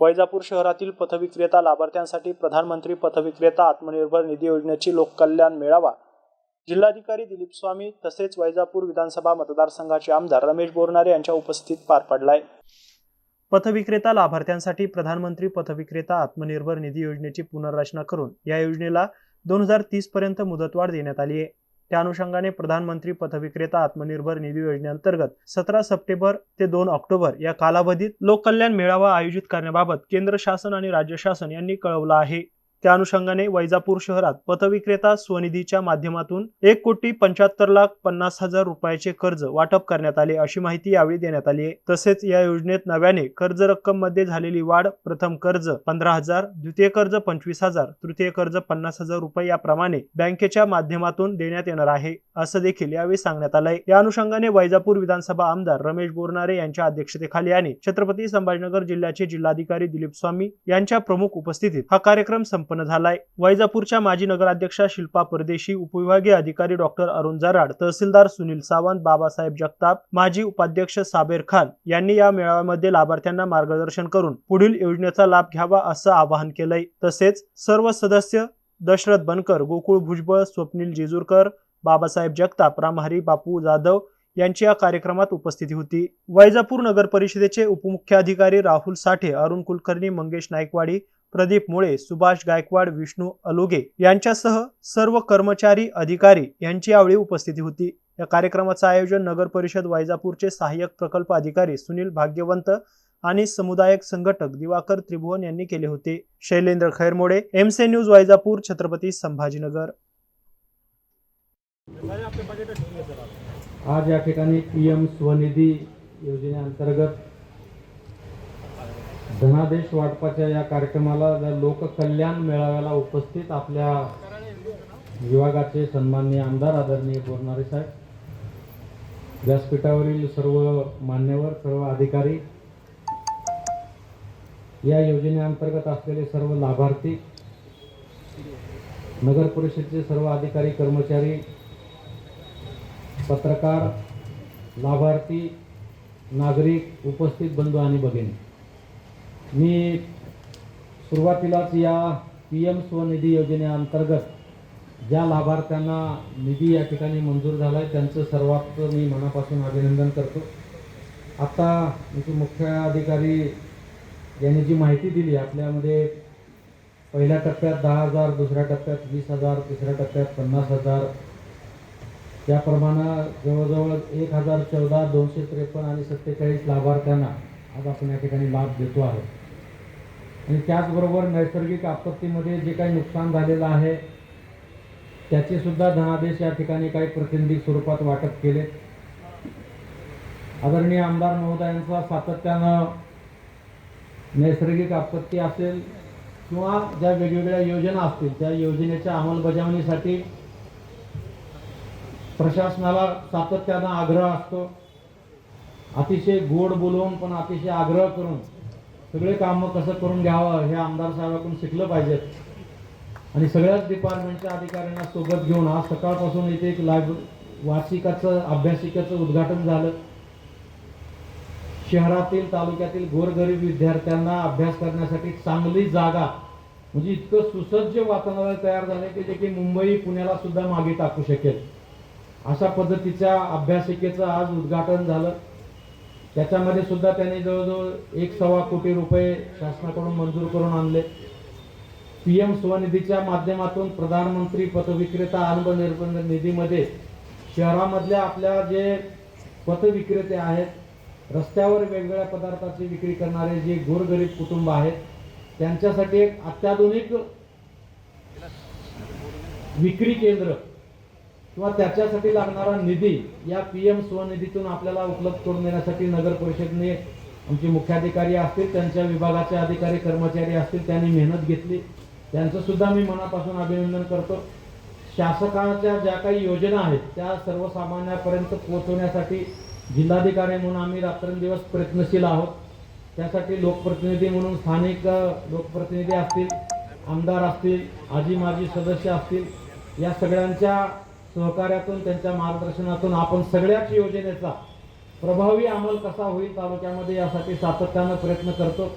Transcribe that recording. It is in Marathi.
वैजापूर शहरातील पथविक्रेता लाभार्थ्यांसाठी प्रधानमंत्री पथविक्रेता आत्मनिर्भर निधी योजनेची लोककल्याण मेळावा. जिल्हाधिकारी दिलीप स्वामी तसेच वैजापूर विधानसभा मतदारसंघाचे आमदार रमेश बोरनारे यांच्या उपस्थितीत पार पडलाय. पथविक्रेता लाभार्थ्यांसाठी प्रधानमंत्री पथविक्रेता आत्मनिर्भर निधी योजनेची पुनर्रचना करून या योजनेला दोन हजार तीस पर्यंत मुदतवाढ देण्यात आली आहे. त्या अनुषंगाने प्रधानमंत्री पथविक्रेता आत्मनिर्भर निधी योजनेअंतर्गत सतरा सप्टेंबर ते दोन ऑक्टोबर या कालावधीत लोककल्याण मेळावा आयोजित करण्याबाबत केंद्र शासन आणि राज्य शासन यांनी कळवलं आहे. त्या अनुषंगाने वैजापूर शहरात पथविक्रेता स्वनिधीच्या माध्यमातून एक कोटी पंच्याहत्तर लाख पन्नास हजार रुपयाचे कर्ज वाटप करण्यात आले अशी माहिती यावेळी देण्यात आली. आहे तसेच या योजनेत नव्याने कर्ज रक्कममध्ये झालेली वाढ प्रथम कर्ज पंधरा हजार द्वितीय कर्ज पंचवीस हजार तृतीय कर्ज पन्नास हजार रुपये याप्रमाणे बँकेच्या माध्यमातून देण्यात येणार आहे असं देखील यावेळी सांगण्यात आलंय. या अनुषंगाने वैजापूर विधानसभा आमदार रमेश बोरनारे यांच्या अध्यक्षतेखाली आणि छत्रपती संभाजीनगर जिल्ह्याचे जिल्हाधिकारी दिलीप स्वामी यांच्या प्रमुख उपस्थितीत हा कार्यक्रम संपन्न झालाय. वैजापूरच्या माजी नगराध्यक्षा शिल्पा परदेशी उपविभागीय अधिकारी डॉक्टर अरुण जराड तहसीलदार सुनील सावंत बाबासाहेब जगताप माजी उपाध्यक्ष साबेर खान यांनी या मेळाव्यामध्ये लाभार्थ्यांना मार्गदर्शन करून पुढील योजनेचा लाभ घ्यावा असं आवाहन केलंय. तसेच सर्व सदस्य दशरथ बनकर गोकुळ भुजबळ स्वप्नील जेजूरकर बाबासाहेब जगताप रामहरी बापू जाधव यांची या कार्यक्रमात उपस्थिती होती. वैजापूर नगर परिषदेचे उपमुख्याधिकारी राहुल साठे अरुण कुलकर्णी मंगेश नायकवाडी प्रदीप मुळे सुभाष गायकवाड विष्णू अलुगे यांच्यासह सर्व कर्मचारी अधिकारी यांची यावेळी उपस्थिती होती. या कार्यक्रमाचं आयोजन नगर परिषद वैजापूरचे सहाय्यक प्रकल्प अधिकारी सुनील भाग्यवंत आणि समुदायक संघटक दिवाकर त्रिभुवन यांनी केले होते. शैलेंद्र खैरमोडे एमसे न्यूज वैजापूर छत्रपती संभाजीनगर. आज या ठिकाणी पी एम स्वनिधी योजनेअंतर्गत धनादेश वाटपाच्या या कार्यक्रमाला लोककल्याण मेळाव्याला उपस्थित आपल्या विभागाचे सन्माननीय आमदार आदरणीय बोरणारे साहेब व्यासपीठावरील सर्व मान्यवर सर्व अधिकारी या योजनेअंतर्गत असलेले सर्व लाभार्थी नगर परिषदेचे सर्व अधिकारी कर्मचारी पत्रकार लाभार्थी नागरिक उपस्थित बंधू आणि भगिनी. मी सुरुवातीलाच या पी एम स्वनिधी योजनेअंतर्गत ज्या लाभार्थ्यांना निधी या ठिकाणी मंजूर झाला आहे त्यांचं सर्वात मी मनापासून अभिनंदन करतो. आत्ता मुख्य अधिकारी यांनी जी माहिती दिली आपल्यामध्ये पहिल्या टप्प्यात दहा हजार दुसऱ्या टप्प्यात वीस हजार तिसऱ्या टप्प्यात पन्नास हजार. याप्रमाणे जवळजवळ एक हजार चौदा दोनशे त्रेपन्न आणि सत्तेचाळीस लाभार्थ्यांना आज आपण या ठिकाणी लाभ देतो आहोत आणि त्याचबरोबर नैसर्गिक आपत्तीमध्ये जे काही नुकसान झालेलं आहे त्याचे सुद्धा धनादेश या ठिकाणी काही प्रतिनिधी स्वरूपात वाटप केले. आदरणीय आमदार महोदयांचा सातत्यानं नैसर्गिक आपत्ती असेल किंवा ज्या वेगवेगळ्या योजना असतील त्या योजनेच्या अंमलबजावणीसाठी प्रशासनाला सातत्यानं आग्रह असतो. अतिशय गोड बोलवून पण अतिशय आग्रह करून सगळे कामं कसं करून घ्यावं हे आमदार साहेबांकडून शिकलं पाहिजेत आणि सगळ्याच डिपार्टमेंटच्या अधिकाऱ्यांना सोबत घेऊन आज सकाळपासून इथे एक लायब्र वार्षिकाचं अभ्यासिकेचं उद्घाटन झालं. शहरातील तालुक्यातील गोरगरीब विद्यार्थ्यांना अभ्यास करण्यासाठी चांगली जागा म्हणजे इतकं सुसज्ज वातावरण तयार झालं की जे की मुंबई पुण्याला सुद्धा मागे टाकू शकेल. अशा पद्धतीच्या अभ्यासिकेचं आज उद्घाटन झालं. त्याच्यामध्ये सुद्धा त्यांनी जवळजवळ एक सव्वा कोटी रुपये शासनाकडून मंजूर करून आणले. पी एम स्वनिधीच्या माध्यमातून प्रधानमंत्री पथविक्रेता आत्मनिर्भर निधीमध्ये शहरामधल्या आपल्या जे पथविक्रेते आहेत रस्त्यावर वेगवेगळ्या पदार्थाची विक्री करणारे जे गोरगरीब कुटुंब आहेत त्यांच्यासाठी एक अत्याधुनिक विक्री केंद्र किंवा त्याच्यासाठी लागणारा निधी या पी एम स्वनिधीतून आपल्याला उपलब्ध करून देण्यासाठी नगर परिषदने आमचे मुख्याधिकारी असतील त्यांच्या विभागाचे अधिकारी कर्मचारी असतील त्यांनी मेहनत घेतली. त्यांचं सुद्धा मी मनापासून अभिनंदन करतो. शासकाच्या ज्या काही योजना आहेत त्या सर्वसामान्यापर्यंत पोहोचवण्यासाठी जिल्हाधिकारी म्हणून आम्ही रात्रंदिवस प्रयत्नशील आहोत. त्यासाठी लोकप्रतिनिधी म्हणून स्थानिक लोकप्रतिनिधी असतील आमदार असतील आजी माजी सदस्य असतील या सगळ्यांच्या सहकार्यातून त्यांच्या मार्गदर्शनातून आपण सगळ्याच योजनेचा प्रभावी अंमल कसा होईल तालुक्यामध्ये यासाठी सातत्यानं प्रयत्न करतो.